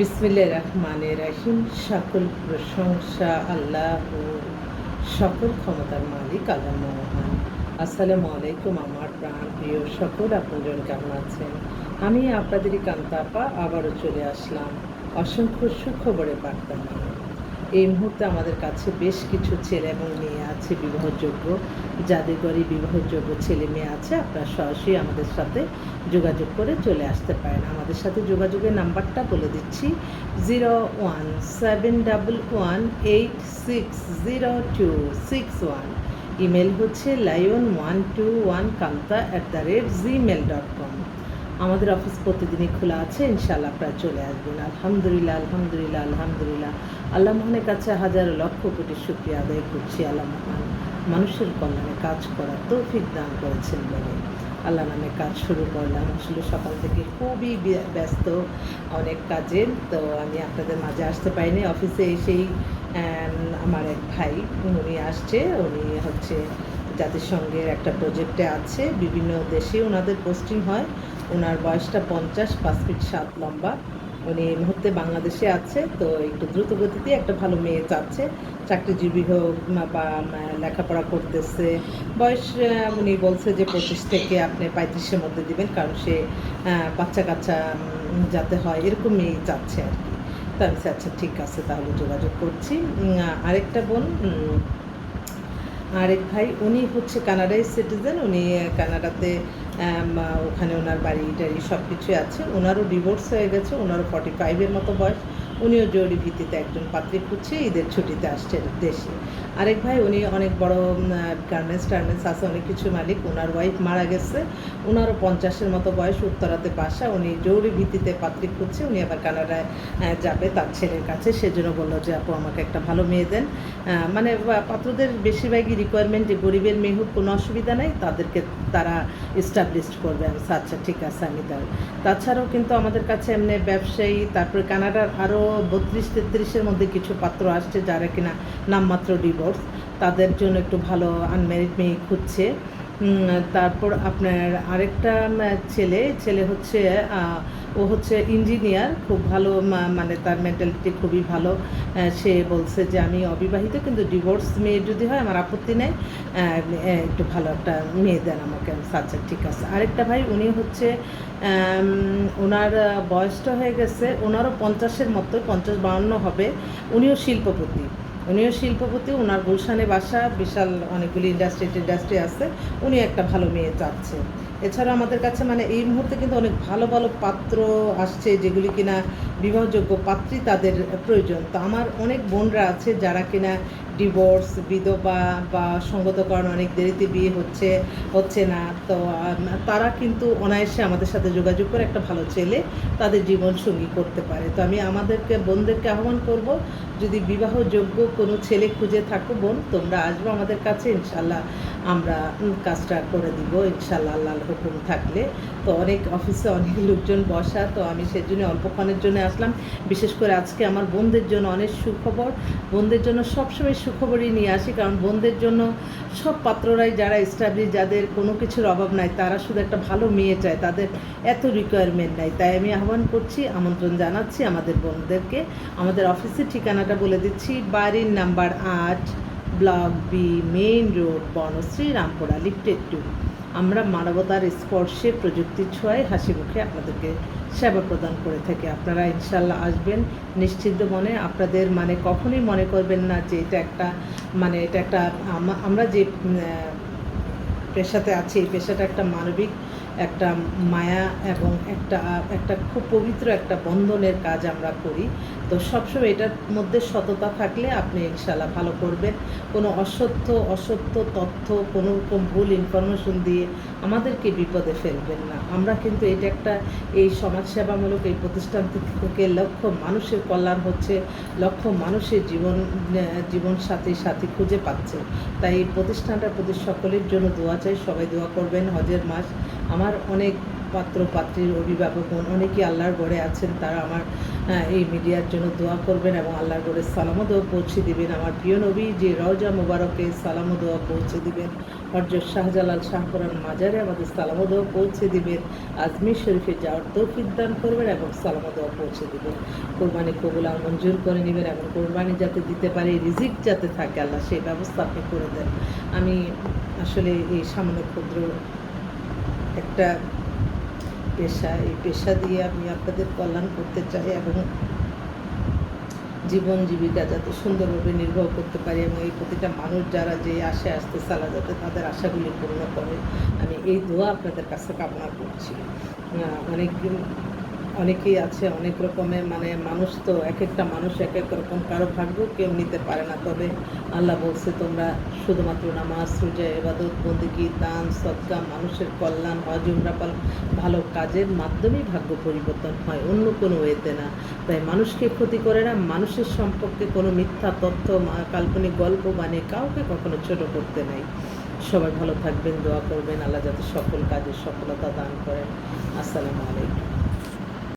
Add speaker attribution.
Speaker 1: বিসমিল্লা রহমান রাহিম। সকল প্রশংসা আল্লাহ সকল ক্ষমতার মালিক আল্লাহ মহান। আসসালামু আলাইকুম আমার প্রাণ প্রিয় সকল আপনজন, কেমন আছেন? আমি আপনাদেরই কান্তাপা, আবারও চলে আসলাম অসংখ্য সুখবরে বার্তা নিয়ে। এই মুহূর্তে আমাদের কাছে বেশ কিছু ছেলে এবং মেয়ে আছে বিবাহযোগ্য। যাদের ঘরে বিবাহযোগ্য ছেলে মেয়ে আছে, আপনারা সরাসরি আমাদের সাথে যোগাযোগ করে চলে আসতে পারেন। আমাদের সাথে যোগাযোগের নাম্বারটা বলে দিচ্ছি, zero one seven double one eight six zero two six one. Email হচ্ছে lion one two one Kanta at the rate gmail dot com. আমাদের অফিস প্রতিদিনই খোলা আছে ইনশাল্লাহ আপনারা চলে আসবেন। আলহামদুলিল্লাহ আলহামদুলিল্লাহ আলহামদুলিল্লাহ। আল্লাহ মহানের কাছে হাজার লক্ষ কোটি শুক্রিয়া আদায় করছি। আল্লাহ মহান মানুষের কল্যাণে কাজ করার তৌফিক দান করেছেন বলে। আল্লাহ নামে কাজ শুরু করলাম। আসলে সকাল থেকে খুবই ব্যস্ত অনেক কাজের। তো আমি আপনাদের মাঝে আসতে পারিনি। অফিসে এসেই আমার এক ভাই, উনি আসছে। উনি হচ্ছে জাতিসংঘের একটা প্রজেক্টে আছে। বিভিন্ন দেশে ওনাদের পোস্টিং হয়। ওনার বয়সটা পঞ্চাশ, পাঁচ ফিট সাত লম্বা। উনি এই মুহূর্তে বাংলাদেশে আছে, তো একটু দ্রুত গতিতে একটা ভালো মেয়ে চাচ্ছে। চাকরিজীবী হোক বা লেখাপড়া করতেছে। বয়স উনি বলছে যে পঁচিশ থেকে আপনি পঁয়ত্রিশের মধ্যে দিবেন, কারণ সে বাচ্চা কাচ্চা যাতে হয় এরকম মেয়ে চাচ্ছে আর কি। তো আমি আচ্ছা ঠিক আছে, তাহলে যোগাযোগ করছি। আরেকটা বোন আরেক ভাই, উনি হচ্ছে কানাডায় সিটিজেন উনি কানাডাতে ওখানে ওনার বাড়ি টাড়ি সব কিছুই আছে। ওনারও ডিভোর্স হয়ে গেছে ওনারও ফর্টি ফাইভের মতো বয়স। উনিও জরুরি ভিত্তিতে একজন পাত্রী খুঁজছে, ঈদের ছুটিতে আসছে দেশে। আরেক ভাই, উনি অনেক বড় গার্মেন্টস টার্মেন্টস আছে, অনেক কিছু মালিক। ওনার ওয়াইফ মারা গেছে। ওনারও পঞ্চাশের মতো বয়স উত্তরাতে বাসা। উনি জরুরি ভিত্তিতে পাত্রী খুঁজছে। উনি আবার কানাডায় যাবে তার ছেলের কাছে। সেজন্য বলল যে, আপু, আমাকে একটা ভালো মেয়ে দেন। মানে পাত্রদের বেশিরভাগই রিকোয়ারমেন্ট যে, গরিবের হোক কোনো অসুবিধা নেই। তাদেরকে তারা এস্টাবলিশড করবে। আমি আচ্ছা ঠিক আছে, আমি তাই তাছাড়াও কিন্তু আমাদের কাছে এমনি ব্যবসায়ী, তারপরে কানাডার আরও বত্রিশ তেত্রিশের মধ্যে কিছু পাত্র আসছে, যারা কিনা নামমাত্র ডিভোর্স তাদের জন্য একটু ভালো আনম্যারিড মেয়ে খুঁজছে। তারপর আপনার আরেকটা ছেলে ছেলে হচ্ছে ও হচ্ছে ইঞ্জিনিয়ার খুব ভালো মানে তার মেন্টালিটি খুবই ভালো। সে বলছে যে, আমি অবিবাহিত, কিন্তু ডিভোর্স মেয়ে যদি হয়, আমার আপত্তি নেই। একটু ভালো একটা মেয়ে দেন আমাকে আমি আচ্ছা ঠিক আছে। আরেকটা ভাই, উনি হচ্ছে ওনার বয়সটা হয়ে গেছে, ওনারও পঞ্চাশের মতো পঞ্চাশ বাউন্ন হবে। উনিও শিল্পপতি। উনিও শিল্পপতি ওনার গুলশানে বাসা, বিশাল অনেকগুলি ইন্ডাস্ট্রি ইন্ডাস্ট্রি আছে। উনি একটা ভালো মেয়ে চাচ্ছে। এছাড়া আমাদের কাছে মানে এই মুহূর্তে কিন্তু অনেক ভালো ভালো পাত্র আসছে যেগুলি কিনা বিবাহযোগ্য পাত্রী তাদের প্রয়োজন। তো আমার অনেক বোনরা আছে যারা কিনা ডিভোর্স বিধবা বা সঙ্গতকরণ অনেক দেরিতে বিয়ে হচ্ছে হচ্ছে না। তো তারা কিন্তু অনায়াসে আমাদের সাথে যোগাযোগ করে একটা ভালো ছেলে তাদের জীবন সঙ্গী করতে পারে। তো আমি আমাদেরকে, বোনদেরকে আহ্বান করব, যদি বিবাহযোগ্য কোনো ছেলে খুঁজে থাকো বোন, তোমরা আসব আমাদের কাছে, ইনশাল্লাহ আমরা কাজটা করে দিব, ইনশাল্লাহ আল্লাহর হুকুম থাকলে। তো অনেক অফিসে অনেক লোকজন বসা, তো আমি সেজন্য অল্পক্ষণের জন্য আসলাম। বিশেষ করে আজকে আমার বোনদের জন্য অনেক সুখবর। বোনদের জন্য সবসময় সুখবরই নিয়ে আসি, কারণ বোনদের জন্য সব পাত্ররাই যারা স্টাবলিশ যাদের কোনো কিছুর অভাব নাই, তারা শুধু একটা ভালো মেয়ে চায়, তাদের এত রিকোয়ারমেন্ট নাই। তাই আমি আহ্বান করছি, আমন্ত্রণ জানাচ্ছি আমাদের বোনদেরকে। আমাদের অফিসের ঠিকানাটা বলে দিচ্ছি, বাড়ির নাম্বার আট, block B, main road, Banasree, Rampura lifted two. আমরা মানবতার স্পর্শে প্রযুক্তির ছোঁয়ায় হাসি মুখে আপনাদেরকে সেবা প্রদান করে থাকি। আপনারা ইনশাল্লাহ আসবেন নিশ্চিন্ত মনে। আপনাদের মানে কখনোই মনে করবেন না যে এটা একটা মানে এটা একটা আমরা যে পেশাতে আছি, এই পেশাটা একটা মানবিক, একটা মায়া এবং একটা একটা খুব পবিত্র একটা বন্ধনের কাজ আমরা করি। তো সবসময় এটার মধ্যে সততা থাকলে আপনি ইনশাল্লাহ ভালো করবেন। কোনো অসত্য অসত্য তথ্য, কোনো রকম ভুল ইনফরমেশন দিয়ে আমাদেরকে বিপদে ফেলবেন না। আমরা কিন্তু এটা একটা এই সমাজসেবামূলক এই প্রতিষ্ঠান থেকে লক্ষ মানুষের কল্যাণ হচ্ছে, লক্ষ মানুষের জীবন জীবন সাথী সাথী খুঁজে পাচ্ছে। তাই এই প্রতিষ্ঠানটার প্রতি সকলের জন্য দোয়া চাই, সবাই দোয়া করবেন। হজের মাস আমার অনেক পাত্র পাত্রীর অভিভাবকগণ অনেকেই আল্লাহর গড়ে আছেন, তারা আমার এই মিডিয়ার জন্য দোয়া করবেন এবং আল্লাহর সালামও দোয়া পৌঁছে দিবেন। আমার প্রিয় নবী যে রওজা মুবারকে সালামও দোয়া পৌঁছে দিবেন। হরজত শাহজালাল শাহপুরান মাজারে আমাদের সালামদোয়া পৌঁছে দিবেন। আজমির শরীফে যাওয়ার তৌফিক দান করবেন এবং সালামদোয়া পৌঁছে দিবেন। কোরবানি কবুল মঞ্জুর করে নেবেন এবং কোরবানি যাতে দিতে পারে, রিজিক যাতে থাকে, আল্লাহ সেই ব্যবস্থা আপনি করে দেন। আমি আসলে এই সামান্য ক্ষুদ্র একটা পেশা, এই পেশা দিয়ে আমি আপনাদের কল্যাণ করতে চাই এবং জীবন জীবিকা যাতে সুন্দরভাবে নির্বাহ করতে পারি এবং এই প্রতিটা মানুষ যারা যে আসে, আসতে চালা যাতে তাদের আশাগুলি পূর্ণ করে। আমি এই দোয়া আপনাদের কাছে কামনা করছি। অনেক অনেকেই আছে, অনেক রকমের মানে মানুষ তো এক একটা মানুষ এক এক রকম, কারও ভাগ্য কেউ নিতে পারে না। তবে আল্লাহ বলছে, তোমরা শুধুমাত্র নামাজ, রোজা এবাদত বন্দিগি, দান সৎকা মানুষের কল্যাণ হজ উমরাপাল ভালো কাজের মাধ্যমেই ভাগ্য পরিবর্তন হয়, অন্য কোনো ওয়েতে না। তাই মানুষকে ক্ষতি করে না, মানুষের সম্পর্কে কোনো মিথ্যা তথ্য কাল্পনিক গল্প বানিয়ে কাউকে কখনো ছোট করতে নাই। সবাই ভালো থাকবেন, দোয়া করবেন, আল্লাহ যাতে সকল কাজের সফলতা দান করেন। আসসালামু আলাইকুম।